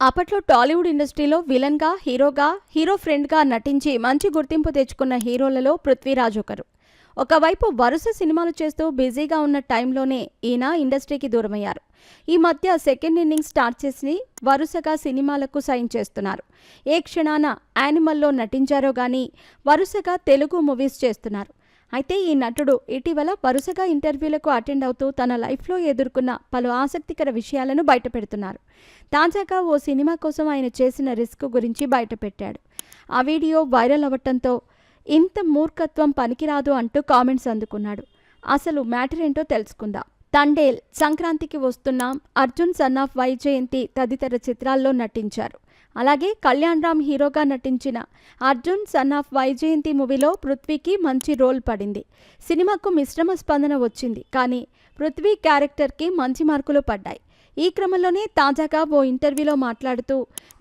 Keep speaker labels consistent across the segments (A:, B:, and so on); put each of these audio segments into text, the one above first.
A: అప్పట్లో టాలీవుడ్ ఇండస్ట్రీలో విలన్గా హీరోగా హీరో ఫ్రెండ్గా నటించి మంచి గుర్తింపు తెచ్చుకున్న హీరోలలో పృథ్వీరాజ్ ఒకరు. ఒకవైపు వరుస సినిమాలు చేస్తూ బిజీగా ఉన్న టైంలోనే ఈయన ఇండస్ట్రీకి దూరమయ్యారు. ఈ మధ్య సెకండ్ ఇన్నింగ్ స్టార్ట్ చేసి వరుసగా సినిమాలకు సైన్ చేస్తున్నారు. ఏ క్షణాన యానిమల్లో నటించారో గానీ వరుసగా తెలుగు మూవీస్ చేస్తున్నారు. అయితే ఈ నటుడు ఇటీవల వరుసగా ఇంటర్వ్యూలకు అటెండ్ అవుతూ తన లైఫ్లో ఎదుర్కొన్న పలు ఆసక్తికర విషయాలను బయటపెడుతున్నారు. తాజాగా ఓ సినిమా కోసం ఆయన చేసిన రిస్క్ గురించి బయటపెట్టాడు. ఆ వీడియో వైరల్ అవ్వటంతో ఇంత మూర్ఖత్వం పనికిరాదు అంటూ కామెంట్స్ అందుకున్నాడు. అసలు మ్యాటర్ ఏంటో తెలుసుకుందాం. తండేల్ సంక్రాంతికి వస్తున్నాం అర్జున్ సన్ ఆఫ్ వైజయంతి తదితర చిత్రాల్లో నటించారు. అలాగే కళ్యాణ్ రామ్ హీరోగా నటించిన అర్జున్ సన్ ఆఫ్ వైజయంతి మూవీలో పృథ్వీకి మంచి రోల్ పడింది. సినిమాకు మిశ్రమ స్పందన వచ్చింది కానీ పృథ్వీ క్యారెక్టర్కి మంచి మార్కులు పడ్డాయి. ఈ క్రమంలోనే తాజాగా ఓ ఇంటర్వ్యూలో మాట్లాడుతూ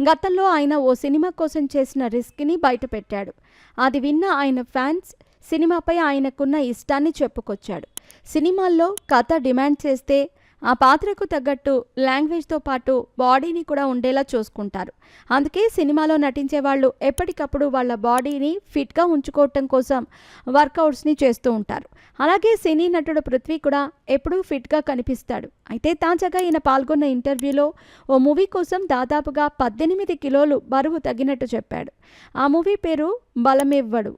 A: గతంలో ఆయన ఓ సినిమా కోసం చేసిన రిస్క్ని బయటపెట్టాడు. అది విన్న ఆయన ఫ్యాన్స్ సినిమాపై ఆయనకున్న ఇష్టాన్ని చెప్పుకొచ్చాడు. సినిమాల్లో కథ డిమాండ్ చేస్తే ఆ పాత్రకు తగ్గట్టు లాంగ్వేజ్తో పాటు బాడీని కూడా ఉండేలా చూసుకుంటారు. అందుకే సినిమాలో నటించే వాళ్ళు ఎప్పటికప్పుడు వాళ్ళ బాడీని ఫిట్గా ఉంచుకోవటం కోసం వర్కౌట్స్ని చేస్తూ ఉంటారు. అలాగే సినీ నటుడు పృథ్వీ కూడా ఎప్పుడూ ఫిట్గా కనిపిస్తాడు. అయితే తాజాగా ఈయన పాల్గొన్న ఇంటర్వ్యూలో ఓ మూవీ కోసం దాదాపుగా పద్దెనిమిది కిలోలు బరువు తగ్గినట్టు చెప్పాడు. ఆ మూవీ పేరు బలమివ్వడు.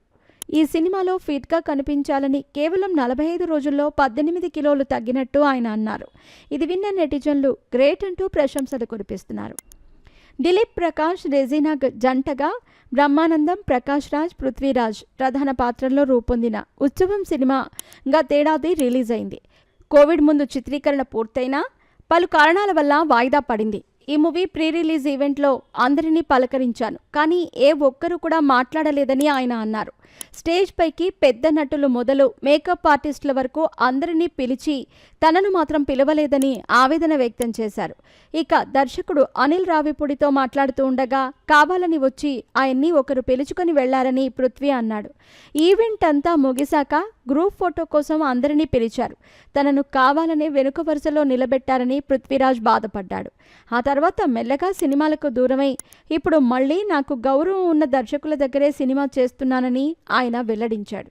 A: ఈ సినిమాలో ఫిట్గా కనిపించాలని కేవలం నలభై ఐదు రోజుల్లో పద్దెనిమిది కిలోలు తగ్గినట్టు ఆయన అన్నారు. ఇది విన్న నెటిజన్లు గ్రేట్ అంటూ ప్రశంసలు కురిపిస్తున్నారు. దిలీప్ ప్రకాష్ రెజీనా జంటగా బ్రహ్మానందం ప్రకాష్ రాజ్ పృథ్వీరాజ్ ప్రధాన పాత్రల్లో రూపొందిన ఉత్సవం సినిమా గతేడాది రిలీజ్ అయింది. కోవిడ్ ముందు చిత్రీకరణ పూర్తయినా పలు కారణాల వల్ల వాయిదా పడింది. ఈ మూవీ ప్రీ రిలీజ్ ఈవెంట్లో అందరినీ పలకరించాను. కానీ ఏ ఒక్కరూ కూడా మాట్లాడలేదని ఆయన అన్నారు. స్టేజ్ పైకి పెద్ద నటులు మొదలు మేకప్ ఆర్టిస్టుల వరకు అందరినీ పిలిచి తనను మాత్రం పిలవలేదని ఆవేదన వ్యక్తం చేశారు. ఇక దర్శకుడు అనిల్ రావిపూడితో మాట్లాడుతూ ఉండగా కావాలని వచ్చి ఆయన్ని ఒకరు పిలుచుకొని వెళ్ళారని పృథ్వీ అన్నాడు. ఈవెంట్ అంతా ముగిశాక గ్రూప్ ఫోటో కోసం అందరినీ పిలిచారు. తనను కావాలనే వెనుక వరుసలో నిలబెట్టారని పృథ్వీరాజ్ బాధపడ్డాడు. ఆ తర్వాత మెల్లగా సినిమాలకు దూరమై ఇప్పుడు మళ్ళీ నాకు గౌరవం ఉన్న దర్శకుల దగ్గరే సినిమా చేస్తున్నానని ఆయన వెల్లడించాడు.